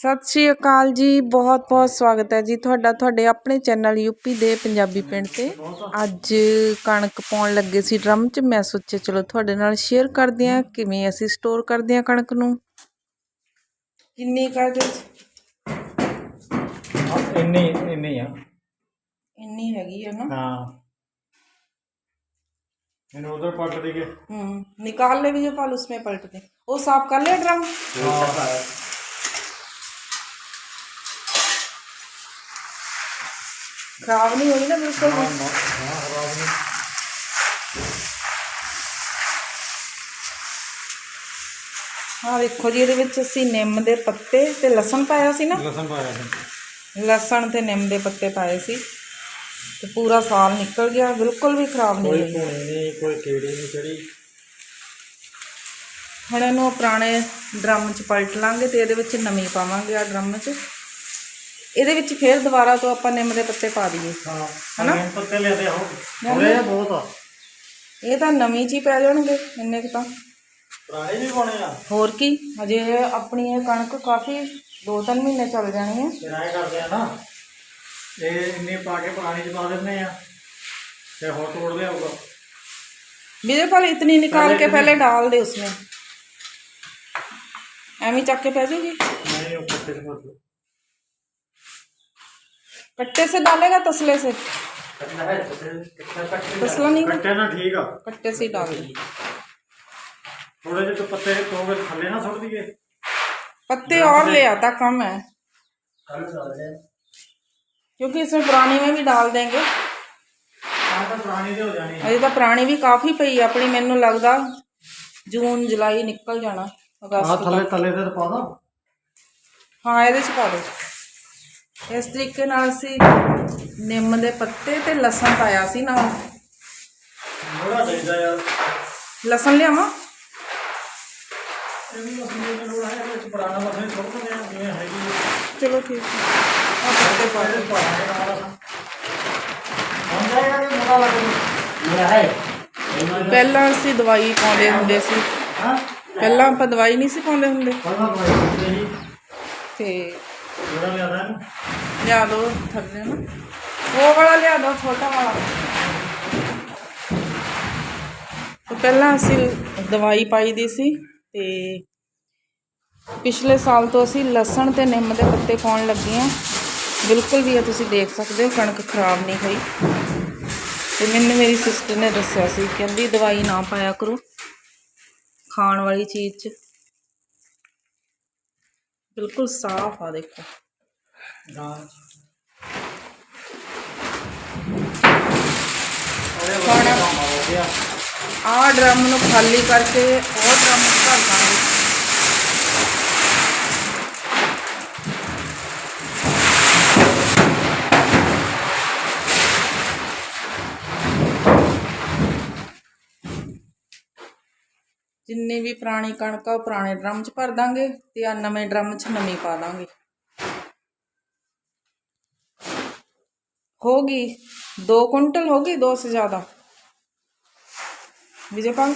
ਸਤਿ ਸ਼੍ਰੀ ਅਕਾਲ ਜੀ ਬਹੁਤ ਬਹੁਤ ਸਵਾਗਤ ਹੈ ਜੀ ਤੁਹਾਡਾ ਤੁਹਾਡੇ ਆਪਣੇ ਚੈਨਲ ਯੂਪੀ ਦੇ ਪੰਜਾਬੀ ਪਿੰਡ ਤੇ ਅੱਜ ਕਣਕ ਪਾਉਣ ਲੱਗੇ ਸੀ ਡਰਮ 'ਚ ਮੈਂ ਸੋਚਿਆ ਚਲੋ ਤੁਹਾਡੇ ਨਾਲ ਸ਼ੇਅਰ ਕਰਦੇ ਹਾਂ ਕਿਵੇਂ ਅਸੀਂ ਸਟੋਰ ਕਰਦੇ ਹਾਂ ਕਣਕ ਨੂੰ ਕਿੰਨੀ ਕਰਦੇ ਹਾਂ ਇੰਨੀ ਇੰਨੀ ਆ ਇੰਨੀ ਹੈਗੀ ਹੈ ਨਾ ਹਾਂ ਇਹਨੂੰ ਉਧਰ ਪਲਟ ਦੇਗੇ हम्म निकाल ले विजय पाल उसमें पलट दे वो साफ कर लिया ड्रम ਖਰਾਬ ਨਹੀਂ ਹੋਈ ਨਾ ਬਿਲਕੁਲ। ਹਾਂ ਖਰਾਬ ਨਹੀਂ। ਹਾਂ ਵੇਖੋ ਜੀ ਇਹਦੇ ਵਿੱਚ ਅਸੀਂ ਨਿੰਮ ਦੇ ਪੱਤੇ ਤੇ ਲਸਣ ਪਾਇਆ ਸੀ ਨਾ। ਲਸਣ ਪਾਇਆ ਸੀ। ਲਸਣ ਤੇ ਨਿੰਮ ਦੇ ਪੱਤੇ ਪਾਏ ਸੀ। ਤੇ ਪੂਰਾ ਸਾਲ ਨਿਕਲ ਗਿਆ ਬਿਲਕੁਲ ਵੀ ਖਰਾਬ ਨਹੀਂ ਹੋਈ। ਕੋਈ ਭੂਣੀ ਨਹੀਂ ਕੋਈ ਕੀੜੀ ਨਹੀਂ ਚੜੀ ਹੁਣ ਇਹਨੂੰ ਪੁਰਾਣੇ ਡਰਮ 'ਚ ਪਲਟ ਲਾਂਗੇ ਤੇ ਇਹਦੇ ਵਿੱਚ ਨਮੀ ਪਾਵਾਂਗੇ ਆ ਡਰਮ 'ਚ। ਇਹਦੇ ਵਿੱਚ ਫੇਰ ਦੁਬਾਰਾ ਤੋਂ ਆਪਾਂ ਨਿੰਮ ਦੇ ਪੱਤੇ ਪਾ ਦਈਏ। ਹਾਂ ਹਨਾ? ਨਿੰਮ ਪੱਤੇ ਲੈ ਦੇ ਆਓ ਥੋੜੇ ਜਿਹਾ ਬਹੁਤ ਆ। ਇਹ ਤਾਂ ਨਵੀਂ ਚ ਪੈ ਜਾਣਗੇ ਇੰਨੇ ਕੁ ਤਾਂ। ਪੁਰਾਣੇ ਵੀ ਪਾਉਣੇ ਆ। ਹੋਰ ਕੀ? ਹਜੇ ਆਪਣੀ ਇਹ ਕਣਕ ਕਾਫੀ 2-3 ਮਹੀਨੇ ਚੱਲ ਜਾਣੀ ਹੈ ਕਿਰਾਏ ਕਰਦੇ ਆ ਨਾ ਇਹ ਇੰਨੇ ਪਾ ਕੇ ਪੁਰਾਣੇ ਚ ਪਾ ਦਿੰਦੇ ਆ ਤੇ ਹੋਰ ਤੋੜ ਲਿਆਊਗਾ। ਮੇਰੇ ਪਰ ਇਤਨੀ ਨਿਕਾਲ ਕੇ ਪਹਿਲੇ ਡਾਲ ਦੇ ਉਸਨੇ। ਐਵੇਂ ਚੱਕ ਕੇ ਪੈ ਜੂਗੀ ਨਹੀਂ ਉਹ ਪੱਤੇ ਚ ਪਾ कट्टे से डालेगा तसले से ਕੱਟਣਾ ਹੈ ਕੱਟੇ तसला नहीं ਕੱਟੇ ਨਾ ਠੀਕ ਆ कट्टे से ही डाल दे ਥੋੜੇ ਜਿਹੇ ਤੋਂ ਪੱਤੇ ਤੋਗੇ ਥੱਲੇ ਨਾ ਸੁੱਟ ਦਈਏ पत्ते और ले आता कम है क्योंकि इसमें पुरानी में भी डाल देंगे ਆਹ ਤਾਂ ਪੁਰਾਣੀ ਦੇ ਹੋ ਜਾਣੀ अजे तो पुरानी भी काफी पई है अपनी मैनू लगता जून जुलाई निकल जाना ਆ अगस्त ਥੱਲੇ ਥੱਲੇ ਤੇ ਪਾ ਦੋ ਹਾਂ ਇਹਦੇ ਚ ਪਾ ਦਿਓ ਇਸ ਤਰੀਕੇ ਨਾਲ ਅਸੀਂ ਨਿੰਮ ਦੇ ਪੱਤੇ ਤੇ ਲਸਣ ਪਾਇਆ ਸੀ ਨਾਲ। ਥੋੜਾ ਚਾਹੀਦਾ ਯਾਰ। ਲਸਣ ਲਿਆਵਾਂ? ਇਹ ਵੀ ਮਸਲੇ ਦੀ ਲੋੜ ਹੈ ਵਿੱਚ ਪੁਰਾਣਾ ਮਸਲੇ ਸੁੱਟ ਦਿੰਦੇ ਆ ਜਿਵੇਂ ਹੈਗੀ ਹੈ ਚਲੋ ਠੀਕ ਹੈ। ਆ ਪੱਤੇ ਪਾ ਦਿਓ। ਪਾ ਦਾਂਗੇ ਨਾਲ ਬਣ ਜਾਏਗਾ ਕਿ ਮੁੰਡਾ ਲੱਗ ਮੇਰਾ ਹੈ ਪਹਿਲਾਂ ਅਸੀਂ ਦਵਾਈ ਪਾਉਂਦੇ ਹੁੰਦੇ ਸੀ। ਪਹਿਲਾਂ ਆਪਾਂ ਦਵਾਈ ਨਹੀਂ ਸੀ ਪਾਉਂਦੇ ਹੁੰਦੇ। ਪਹਿਲਾਂ ਤੇ ਜਿਹੜਾ ਲਿਆਦਾ ਇਹਨੂੰ। ਲਿਆ ਦੋ ਥੱਲੇ ਨਾ। ਉਹ ਵਾਲਾ ਲਿਆ ਦੋ, ਛੋਟਾ ਵਾਲਾ। ਤੇ ਪਹਿਲਾਂ ਅਸੀਂ ਦਵਾਈ ਪਾਈ ਦੀ ਸੀ ਤੇ ਪਿਛਲੇ ਸਾਲ ਤੋਂ ਅਸੀਂ ਲਸਣ ਤੇ ਨਿੰਮ ਦੇ ਪੱਤੇ ਪਾਉਣ ਲੱਗੇ ਆ ਬਿਲਕੁਲ ਵੀ ਇਹ ਤੁਸੀਂ ਦੇਖ ਸਕਦੇ ਹੋ, ਕਣਕ ਖਰਾਬ ਨਹੀਂ ਹੋਈ। ਤੇ ਮੈਨੂੰ ਮੇਰੀ ਸਿਸਟਰ ਨੇ ਦੱਸਿਆ ਸੀ, ਕਹਿੰਦੀ ਦਵਾਈ ਨਾ ਪਾਇਆ ਕਰੋ। ਖਾਣ ਵਾਲੀ ਚੀਜ਼ 'ਚ। ਬਿਲਕੁਲ ਸਾਫ਼ ਆ ਦੇਖੋ। ਆਹ ਡਰਮ ਨੂੰ ਖਾਲੀ ਕਰਕੇ ਉਹ ਡਰਮ ਭਰ ਦਾਂਗੇ ਜਿੰਨੀ ਵੀ ਪੁਰਾਣੀ ਕਣਕ ਆ ਉਹ ਪੁਰਾਣੇ ਡਰਮ 'ਚ ਭਰ ਦਾਂਗੇ ਤੇ ਆ ਨਵੇਂ ਡਰਮ 'ਚ ਨਵੀਂ ਪਾ ਦਾਂਗੇ होगी दो कुंटल होगी दो से ज़्यादा विजय पाल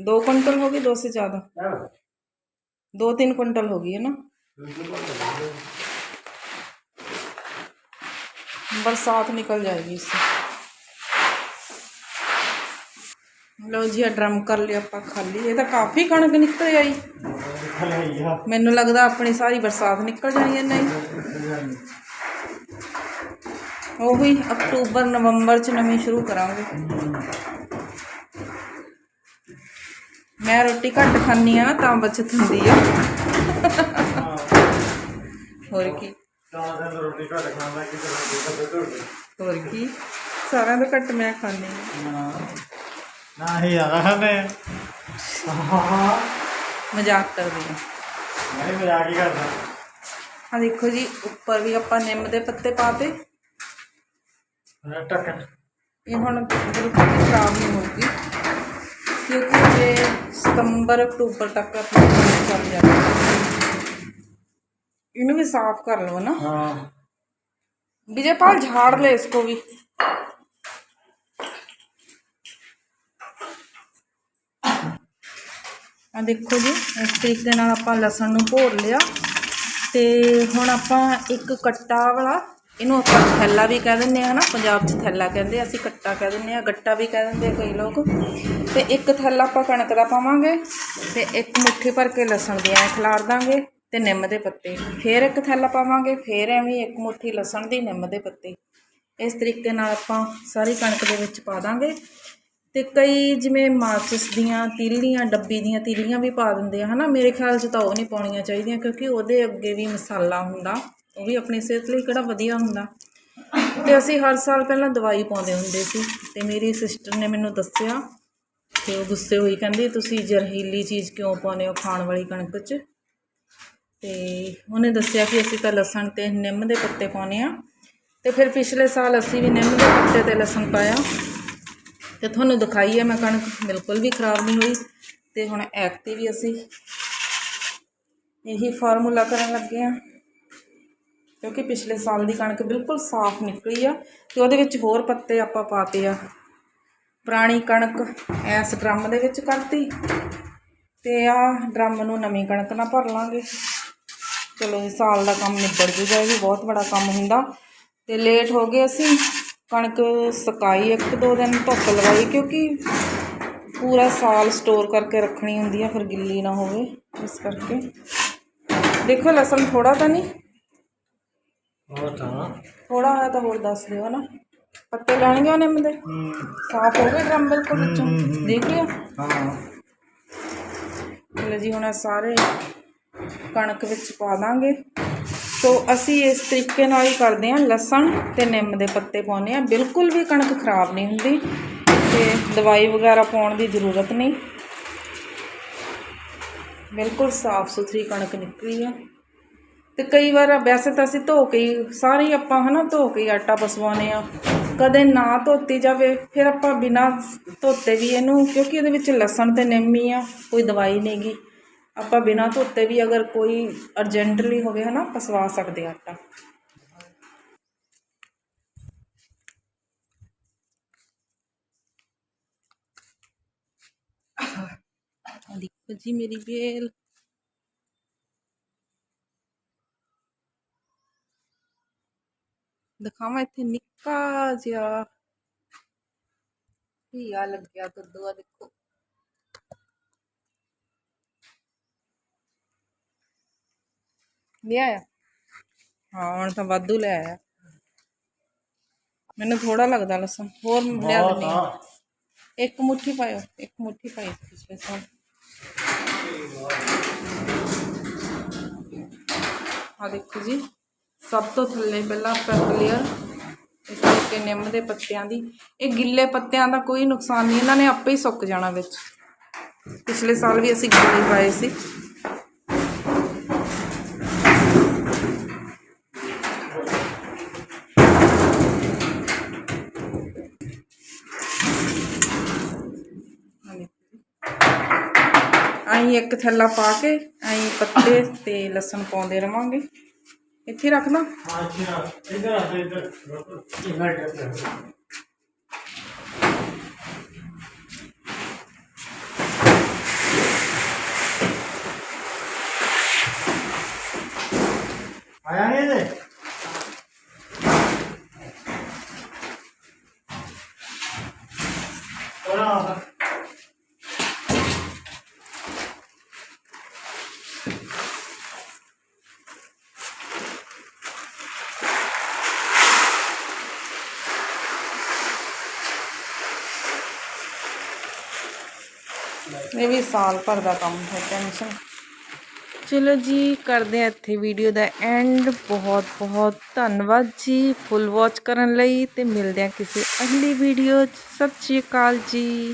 दो कुंटल होगी दो से ज़्यादा दो तीन कुंटल होगी है ना बरसात निकल जाएगी इससे ਲਓ ਜੀ, ਆਹ ਡਰਮ ਕਰ ਲਿਆ ਆਪਾਂ ਖਾਲੀ। ਇਹ ਤਾਂ ਕਾਫੀ ਕਣਕ ਨਿਕਲ ਆਈ। ਮੈਨੂੰ ਲੱਗਦਾ ਆਪਣੀ ਸਾਰੀ ਬਰਸਾਤ ਨਿਕਲ ਜਾਣੀ ਹੈ, ਨਹੀਂ? ਉਹੀ ਅਕਤੂਬਰ, ਨਵੰਬਰ ਚ ਨਵੀਂ ਸ਼ੁਰੂ ਕਰਾਂਗੇ। ਮੈਂ ਰੋਟੀ ਘੱਟ ਖਾਂਦੀ ਆ ਨਾ, ਤਾਂ ਬਚਤ ਹੁੰਦੀ ਆ। ਹੋਰ ਕੀ? ਚਾਰ ਰੋਟੀ ਘੱਟ ਖਾਂਦਾ ਕਿ ਹੋਰ ਕੀ? ਸਾਰਿਆਂ ਤੋਂ ਘੱਟ ਮੈਂ ਖਾਂਦੀ ਆ ਨਾ ਹੀ ਆਦਾ ਹਮੇ ਮਜ਼ਾਕ ਕਰਦੇ ਆ ਮੈਂ ਮਜ਼ਾਕ ਹੀ ਕਰਦਾ ਆ ਦੇਖੋ ਜੀ ਉੱਪਰ ਵੀ ਆਪਾਂ ਨਿੰਮ ਦੇ ਪੱਤੇ ਪਾਤੇ ਟੱਕਣ ਇਹ ਹੁਣ ਬਿਲਕੁਲ ਵੀ ਖਰਾਬ ਨਹੀਂ ਹੋਊਗੀ ਕਿਉਂਕਿ ਇਹ ਸਤੰਬਰ ਅਕਤੂਬਰ ਤੱਕ ਆਪਣਾ ਚੱਲ ਜਾਣਾ ਇਹਨੂੰ ਵੀ ਸਾਫ਼ ਕਰ ਲਓ ਨਾ ਹਾਂ ਵਿਜੇਪਾਲ ਝਾੜ ਲੈ ਇਸਕੋ ਵੀ ਆ ਦੇਖੋ ਜੀ, ਇਸ ਤਰੀਕੇ ਨਾਲ ਆਪਾਂ ਲਸਣ ਨੂੰ ਭੋਰ ਲਿਆ ਤੇ ਹੁਣ ਆਪਾਂ ਇੱਕ ਕੱਟਾ ਵਾਲਾ, ਇਹਨੂੰ ਆਪਾਂ ਥੈਲਾ ਵੀ ਕਹਿ ਦਿੰਦੇ ਆ ਨਾ, ਪੰਜਾਬ 'ਚ ਥੈਲਾ ਕਹਿੰਦੇ ਅਸੀਂ ਕੱਟਾ ਕਹਿ ਦਿੰਦੇ ਆ ਗੱਟਾ ਵੀ ਕਹਿ ਦਿੰਦੇ ਆ ਕਈ ਲੋਕ। ਤੇ ਇੱਕ ਥੈਲਾ ਆਪਾਂ ਕਣਕ ਦਾ ਪਾਵਾਂਗੇ ਤੇ ਇੱਕ ਮੁੱਠੀ ਭਰ ਕੇ ਲਸਣ ਦੀ ਦੀਆਂ ਖਿਲਾਰ ਦਾਂਗੇ ਤੇ ਨਿੰਮ ਦੇ ਪੱਤੇ। ਫੇਰ ਇੱਕ ਥੈਲਾ ਪਾਵਾਂਗੇ, ਫੇਰ ਐਵੇਂ ਇੱਕ ਮੁੱਠੀ ਲਸਣ ਦੀ ਨਿੰਮ ਦੇ ਪੱਤੇ। ਇਸ ਤਰੀਕੇ ਨਾਲ ਆਪਾਂ ਸਾਰੀ ਕਣਕ ਦੇ ਵਿੱਚ ਪਾ ਦਾਂਗੇ ਅਤੇ ਕਈ ਜਿਵੇਂ ਮਾਚਿਸ ਦੀਆਂ ਤੀਲੀਆਂ ਡੱਬੀ ਦੀਆਂ ਤੀਲੀਆਂ ਵੀ ਪਾ ਦਿੰਦੇ ਆ ਹੈ ਨਾ ਮੇਰੇ ਖਿਆਲ 'ਚ ਤਾਂ ਉਹ ਨਹੀਂ ਪਾਉਣੀਆਂ ਚਾਹੀਦੀਆਂ, ਕਿਉਂਕਿ ਉਹਦੇ ਅੱਗੇ ਵੀ ਮਸਾਲਾ ਹੁੰਦਾ। ਉਹ ਵੀ ਆਪਣੀ ਸਿਹਤ ਲਈ ਕਿਹੜਾ ਵਧੀਆ ਹੁੰਦਾ। ਤੇ ਅਸੀਂ ਹਰ ਸਾਲ ਪਹਿਲਾਂ ਦਵਾਈ ਪਾਉਂਦੇ ਹੁੰਦੇ ਸੀ। ਤੇ ਮੇਰੀ ਸਿਸਟਰ ਨੇ ਮੈਨੂੰ ਦੱਸਿਆ ਤੇ ਉਹ ਗੁੱਸੇ ਹੋਈ, ਕਹਿੰਦੀ, ਤੁਸੀਂ ਜ਼ਹਿਰੀਲੀ ਚੀਜ਼ ਕਿਉਂ ਪਾਉਂਦੇ ਹੋ ਖਾਣ ਵਾਲੀ ਕਣਕ 'ਚ? ਤੇ ਉਹਨੇ ਦੱਸਿਆ ਕਿ ਅਸੀਂ ਤਾਂ ਲਸਣ ਤੇ ਨਿੰਮ ਦੇ ਪੱਤੇ ਪਾਉਂਦੇ ਆ ਤੇ ਫਿਰ ਪਿਛਲੇ ਸਾਲ ਅਸੀਂ ਵੀ ਨਿੰਮ ਦੇ ਪੱਤੇ ਤੇ ਲਸਣ ਪਾਇਆ। ਤੇ ਤੁਹਾਨੂੰ ਦਿਖਾਈ ਹੈ, ਮੈਂ ਕਣਕ ਬਿਲਕੁਲ ਵੀ ਖਰਾਬ ਨਹੀਂ ਹੋਈ ਤੇ ਹੁਣ ਐਕ 'ਤੇ ਵੀ ਅਸੀਂ ਇਹੀ ਫਾਰਮੂਲਾ ਕਰਨ ਲੱਗੇ ਆ ਕਿਉਂਕਿ ਪਿਛਲੇ ਸਾਲ ਦੀ ਕਣਕ ਬਿਲਕੁਲ ਸਾਫ਼ ਨਿਕਲੀ ਆ ਤੇ ਉਹਦੇ ਵਿੱਚ ਹੋਰ ਪੱਤੇ ਆਪਾਂ ਪਾਤੇ ਆ। ਪੁਰਾਣੀ ਕਣਕ ਐਸ ਡਰਮ ਦੇ ਵਿੱਚ ਕਰਤੀ ਤੇ ਆ ਡਰਮ ਨੂੰ ਨਵੀਂ ਕਣਕ ਨਾਲ ਭਰ ਲਾਂਗੇ। ਚਲੋ ਇਹ ਸਾਲ ਦਾ ਕੰਮ ਨਿਬੜ ਜੂਗਾ, ਇਹ ਵੀ ਬਹੁਤ ਬੜਾ ਕੰਮ ਹੁੰਦਾ। ਤੇ ਲੇਟ ਹੋ ਗਏ ਅਸੀਂ। ਕਣਕ ਸੁਕਾਈ ਇੱਕ ਦੋ ਦਿਨ ਧੁੱਪ ਲਗਾਈ ਕਿਉਂਕਿ ਪੂਰਾ ਸਾਲ ਸਟੋਰ ਕਰਕੇ ਰੱਖਣੀ ਹੁੰਦੀ ਆ ਫਿਰ ਗਿੱਲੀ ਨਾ ਹੋਵੇ ਇਸ ਕਰਕੇ। ਦੇਖੋ ਲਸਣ ਥੋੜਾ ਤਾਂ ਨਹੀਂ? ਹੋਰ ਤਾਂ ਥੋੜਾ ਹੋਇਆ ਤਾਂ ਹੋਰ ਦੱਸ ਦਿਓ ਨਾ ਪੱਤੇ ਲੈਣਗੇ ਉਹਨੇ ਮਦੇ ਸਾਫ਼ ਹੋ ਗਏ ਡਰਮ ਬਿਲਕੁਲ ਵਿੱਚੋਂ? ਦੇਖ ਲਿਆ ਹਾਂ। ਜੀ ਹੁਣ ਸਾਰੇ ਕਣਕ ਵਿੱਚ ਪਾ ਦਾਂਗੇ। ਸੋ ਅਸੀਂ ਇਸ ਤਰੀਕੇ ਨਾਲ ਹੀ ਕਰਦੇ ਹਾਂ ਲਸਣ ਤੇ ਨਿੰਮ ਦੇ ਪੱਤੇ ਪਾਉਂਦੇ ਹਾਂ। ਬਿਲਕੁਲ ਵੀ ਕਣਕ ਖਰਾਬ ਨਹੀਂ ਹੁੰਦੀ ਤੇ ਦਵਾਈ ਵਗੈਰਾ ਪਾਉਣ ਦੀ ਜ਼ਰੂਰਤ ਨਹੀਂ। ਬਿਲਕੁਲ ਸਾਫ਼ ਸੁਥਰੀ ਕਣਕ ਨਿਕਲੀ ਆ। ਤੇ ਕਈ ਵਾਰ ਵੈਸੇ ਤਾਂ ਅਸੀਂ ਧੋ ਕੇ ਹੀ ਸਾਰੇ ਹੀ ਆਪਾਂ ਹਨਾ ਧੋ ਕੇ ਹੀ ਆਟਾ ਪਸਵਾਉਂਦੇ ਆ ਕਦੇ ਨਾ ਧੋਤੀ ਜਾਵੇ, ਫਿਰ ਆਪਾਂ ਬਿਨਾਂ ਧੋਤੇ ਵੀ ਇਹਨੂੰ, ਕਿਉਂਕਿ ਇਹਦੇ ਵਿੱਚ ਲਸਣ ਤੇ ਨਿੰਮ ਹੀ ਆ, ਕੋਈ ਦਵਾਈ ਨਹੀਂਗੀ ਆਪਾਂ ਬਿਨਾਂ ਧੋਤੇ ਵੀ ਅਗਰ ਕੋਈ ਅਰਜੈਂਟਲੀ ਹੋਵੇ ਹਨਾ ਪਸਵਾ ਸਕਦੇ ਆ ਆਟਾ ਆਹ ਦੇਖੋ ਜੀ ਮੇਰੀ ਵੇਲ। ਦਿਖਾਵਾਂ ਇੱਥੇ ਨਿੱਕਾ ਜਿਹਾ। ਘੀਆ ਲੱਗਿਆ ਕੱਦੂ ਆ ਦੇਖੋ। ਲਿਆ ਹਾਂ, ਹੁਣ ਤਾਂ ਵਾਧੂ ਲੈ ਆਇਆ। ਮੈਨੂੰ ਥੋੜਾ ਲੱਗਦਾ ਲਸਣ, ਹੋਰ ਲਿਆ ਦਿੰਦੀ ਹਾਂ। ਇੱਕ ਮੁੱਠੀ ਪਾਇਓ, ਇੱਕ ਮੁੱਠੀ ਪਾਈ ਪਿਛਲੇ ਸਾਲ। ਆ ਦੇਖੋ ਜੀ, ਸਭ ਤੋਂ ਥੱਲੇ ਪਹਿਲਾਂ ਆਪਾਂ ਕਲੀਅਰ ਇਸ ਕਰਕੇ ਨਿੰਮ ਦੇ ਪੱਤਿਆਂ ਦੀ। ਇਹ ਗਿੱਲੇ ਪੱਤਿਆਂ ਦਾ ਕੋਈ ਨੁਕਸਾਨ ਨਹੀਂ, ਇਹਨਾਂ ਨੇ ਆਪੇ ਹੀ ਸੁੱਕ ਜਾਣਾ ਵਿੱਚ। ਪਿਛਲੇ ਸਾਲ ਵੀ ਅਸੀਂ ਗਿੱਲੇ ਪਾਏ ਸੀ। ਅਸੀਂ ਇੱਕ ਥੈਲਾ ਪਾ ਕੇ ਅਸੀਂ ਪੱਤੇ ਤੇ ਲਸਣ ਪਾਉਂਦੇ ਰਵਾਂਗੇ। ਇੱਥੇ ਰੱਖਣਾ ਅੱਛਾ ਇੱਧਰ ਆ ਇੱਧਰ। ਇਨਵਰਟਰ ਆਇਆ ਨਹੀਂ ਇਹਦੇ? ਉਹਦਾ ਇਹ ਵੀ ਸਾਲ ਭਰ ਦਾ ਕੰਮ ਹੈ, ਟੈਨਸ਼ਨ। ਚਲੋ ਜੀ, ਕਰਦੇ ਆ ਇੱਥੇ ਵੀਡੀਓ ਦਾ ਐਂਡ ਬਹੁਤ ਬਹੁਤ ਧੰਨਵਾਦ ਜੀ ਫੁੱਲ ਵਾਚ ਕਰਨ ਲਈ ਤੇ ਮਿਲਦੇ ਆ ਕਿਸੇ ਅਗਲੀ ਵੀਡੀਓ 'ਚ। ਸਤਿ ਸ਼੍ਰੀ ਅਕਾਲ ਜੀ।